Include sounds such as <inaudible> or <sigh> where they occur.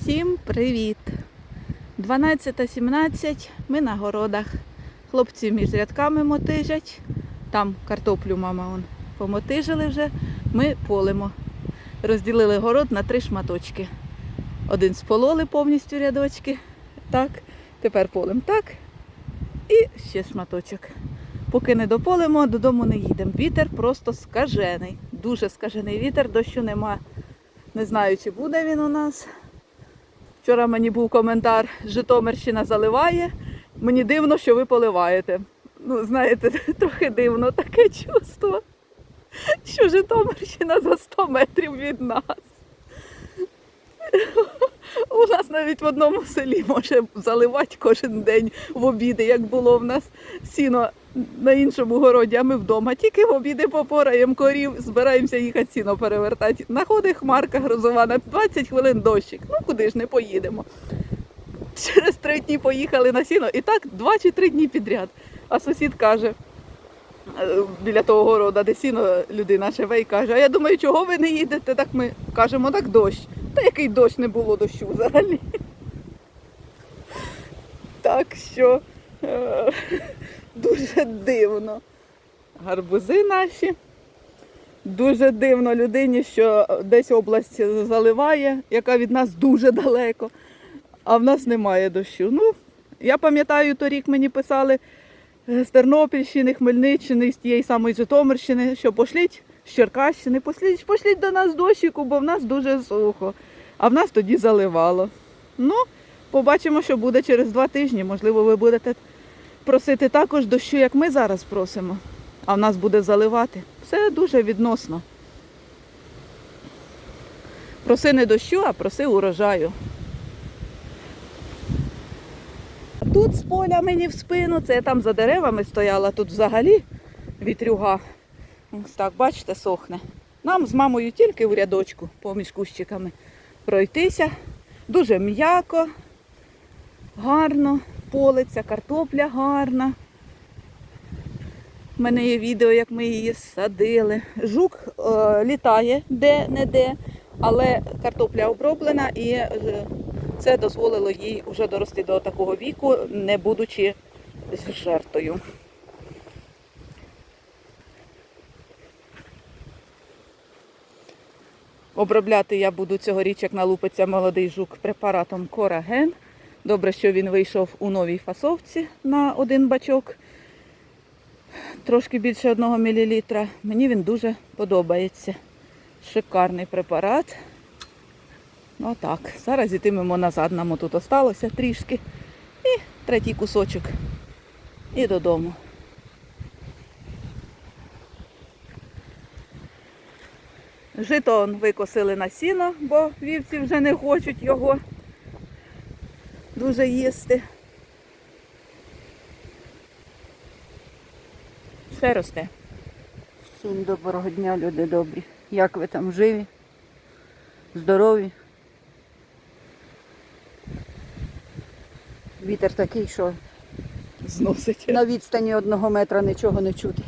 Всім привіт! 12.17, ми на городах. Хлопці між рядками мотижать. Там картоплю мама вон помотижили вже. Ми полимо. Розділили город на три шматочки. Один спололи повністю рядочки. Так, тепер полим так. І ще шматочок. Поки не дополимо, додому не їдемо. Вітер просто скажений. Дуже скажений вітер, дощу нема. Не знаю, чи буде він у нас. Вчора мені був коментар, Житомирщина заливає. Мені дивно, що ви поливаєте. Ну, знаєте, <laughs> трохи дивно таке чувство, що Житомирщина за 100 метрів від нас. <laughs> У нас навіть в одному селі може заливати кожен день в обіди, як було в нас сіно на іншому городі, а ми вдома. Тільки в обіди попораємо корів, збираємося їхати сіно перевертати. Находить хмарка грозова на 20 хвилин дощик. Ну куди ж не поїдемо. Через три дні поїхали на сіно і так два чи три дні підряд. А сусід каже, е, біля того города, де сіно людина живе, і каже, а я думаю, чого ви не їдете? Так ми кажемо, так дощ. Та який дощ не було дощу взагалі. Так що е, дуже дивно. Гарбузи наші. Дуже дивно людині, що десь область заливає, яка від нас дуже далеко, а в нас немає дощу. Ну, я пам'ятаю, торік мені писали е, з Тернопільщини, Хмельниччини, з тієї самої Житомирщини, що пошліть з Черкащини, пошліть, пошліть до нас дощику, бо в нас дуже сухо. А в нас тоді заливало. Ну, побачимо, що буде через два тижні. Можливо, ви будете просити також дощу, як ми зараз просимо, а в нас буде заливати. Все дуже відносно. Проси не дощу, а проси урожаю. Тут з поля мені в спину, це я там за деревами стояла, тут взагалі вітрюга. Ось так, бачите, сохне. Нам з мамою тільки в рядочку поміж кущиками пройтися. Дуже м'яко, гарно, полиця, картопля гарна. У мене є відео, як ми її садили. Жук е, літає де-не-де, але картопля оброблена і е, це дозволило їй вже дорости до такого віку, не будучи з жертвою. Обробляти я буду цьогоріч, як налупиться молодий жук препаратом Кораген. Добре, що він вийшов у новій фасовці на один бачок. Трошки більше 1 мл. Мені він дуже подобається. Шикарний препарат. Отак. Зараз йтимемо назад. Нам тут осталося трішки. І третій кусочок. І додому. Жито он викосили на сіно, бо вівці вже не хочуть його дуже їсти. Все росте. Всім доброго дня, люди добрі. Як ви там живі? Здорові? Вітер такий, що Зносить. на відстані одного метра нічого не чути.